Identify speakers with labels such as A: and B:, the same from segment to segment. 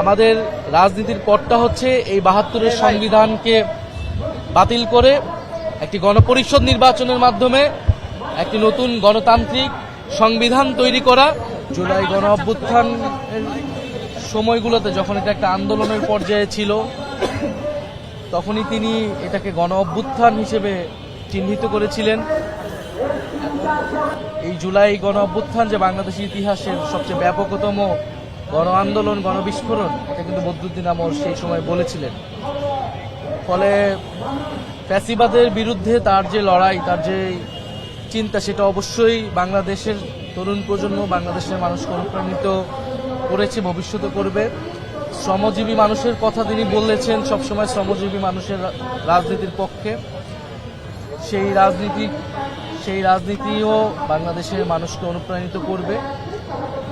A: আমাদের রাজনীতির পথটা হচ্ছে এই বাহাত্তরের সংবিধানকে বাতিল করে একটি গণপরিষদ নির্বাচনের মাধ্যমে একটি নতুন গণতান্ত্রিক সংবিধান তৈরি করা। জুলাই গণ অভ্যুত্থানের সময়গুলোতে যখন এটা একটা আন্দোলনের পর্যায়ে ছিল, তখনই তিনি এটাকে গণ অভ্যুত্থান হিসেবে চিহ্নিত করেছিলেন। এই জুলাই গণ অভ্যুত্থান যে বাংলাদেশের ইতিহাসের সবচেয়ে ব্যাপকতম গণ আন্দোলন গণবিস্ফোরণ এটা কিন্তু বদরুদ্দিন আমর সেই সময় বলেছিলেন। ফলে ফ্যাসিবাদের বিরুদ্ধে তার যে লড়াই, তার যে চিন্তা, সেটা অবশ্যই বাংলাদেশের তরুণ প্রজন্ম, বাংলাদেশের মানুষকে অনুপ্রাণিত করেছে, ভবিষ্যতে করবে। শ্রমজীবী মানুষের কথা তিনি বলেছেন, সবসময় শ্রমজীবী মানুষের রাজনীতির পক্ষে। সেই রাজনীতি, সেই রাজনীতিও বাংলাদেশের মানুষকে অনুপ্রাণিত করবে।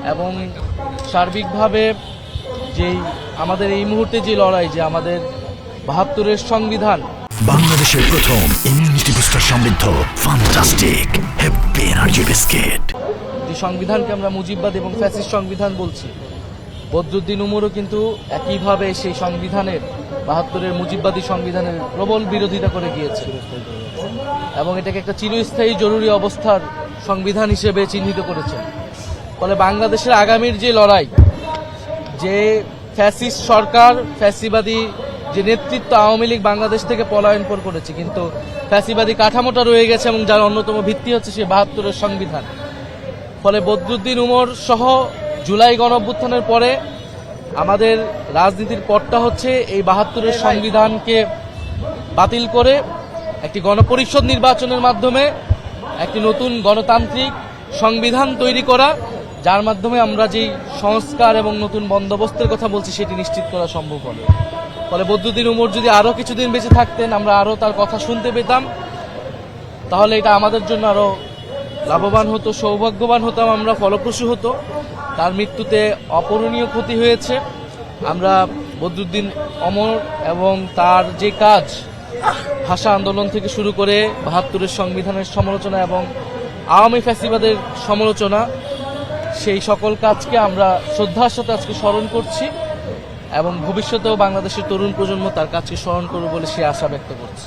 A: এবং সার্বিকভাবে যেই আমাদের এই মুহূর্তে যে লড়াই যে আমাদের বাহাত্তরের সংবিধান।
B: বাংলাদেশের প্রথম ইমিউনিটি বুস্টার সমৃদ্ধ ফান্টাস্টিক হ্যাপি এনার্জি বিস্কিট
A: যে সংবিধানকে আমরা মুজিববাদ এবং ফ্যাসিস্ট সংবিধান বলছি বদরুদ্দিন উমরও কিন্তু একইভাবে সেই সংবিধানের বাহাত্তরের মুজিববাদী সংবিধানের প্রবল বিরোধিতা করে গিয়েছে। এবং এটাকে একটা চিরস্থায়ী জরুরি অবস্থার সংবিধান হিসেবে চিহ্নিত করেছেন ফলে বাংলাদেশের আগামীর যে লড়াই, যে ফ্যাসিস্ট সরকার, ফ্যাসিবাদী যে নেতৃত্ব আওয়ামী লীগ বাংলাদেশ থেকে পলায়ন করেছে, কিন্তু ফ্যাসিবাদী কাঠামোটা রয়ে গেছে এবং যার অন্যতম ভিত্তি হচ্ছে সেই বাহাত্তরের সংবিধান। ফলে বদরুদ্দিন উমর সহ জুলাই গণ অভ্যুত্থানের পরে আমাদের রাজনীতির পথটা হচ্ছে এই বাহাত্তরের সংবিধানকে বাতিল করে একটি গণপরিষদ নির্বাচনের মাধ্যমে একটি নতুন গণতান্ত্রিক সংবিধান তৈরি করা যার মাধ্যমে আমরা যেই সংস্কার এবং নতুন বন্দোবস্তের কথা বলছি, সেটি নিশ্চিত করা সম্ভব হবে। ফলে বদরুদ্দিন উমর যদি আরও কিছুদিন বেঁচে থাকতেন, আমরা আরও তার কথা শুনতে পেতাম। তাহলে এটা আমাদের জন্য আরও লাভবান হতো, সৌভাগ্যবান হতাম, আমরা ফলপ্রসূ হতো। তার মৃত্যুতে অপূরণীয় ক্ষতি হয়েছে। আমরা বদরুদ্দিন অমর এবং তার যে কাজ, ভাষা আন্দোলন থেকে শুরু করে বাহাত্তরের সংবিধানের সমালোচনা এবং আওয়ামী ফ্যাসিবাদের সমালোচনা সেই সকল কাজকে আমরা শ্রদ্ধার সাথে আজকে স্মরণ করছি এবং ভবিষ্যতেও বাংলাদেশের তরুণ প্রজন্ম তার কাজকে স্মরণ করবে বলে সে আশা ব্যক্ত করছে।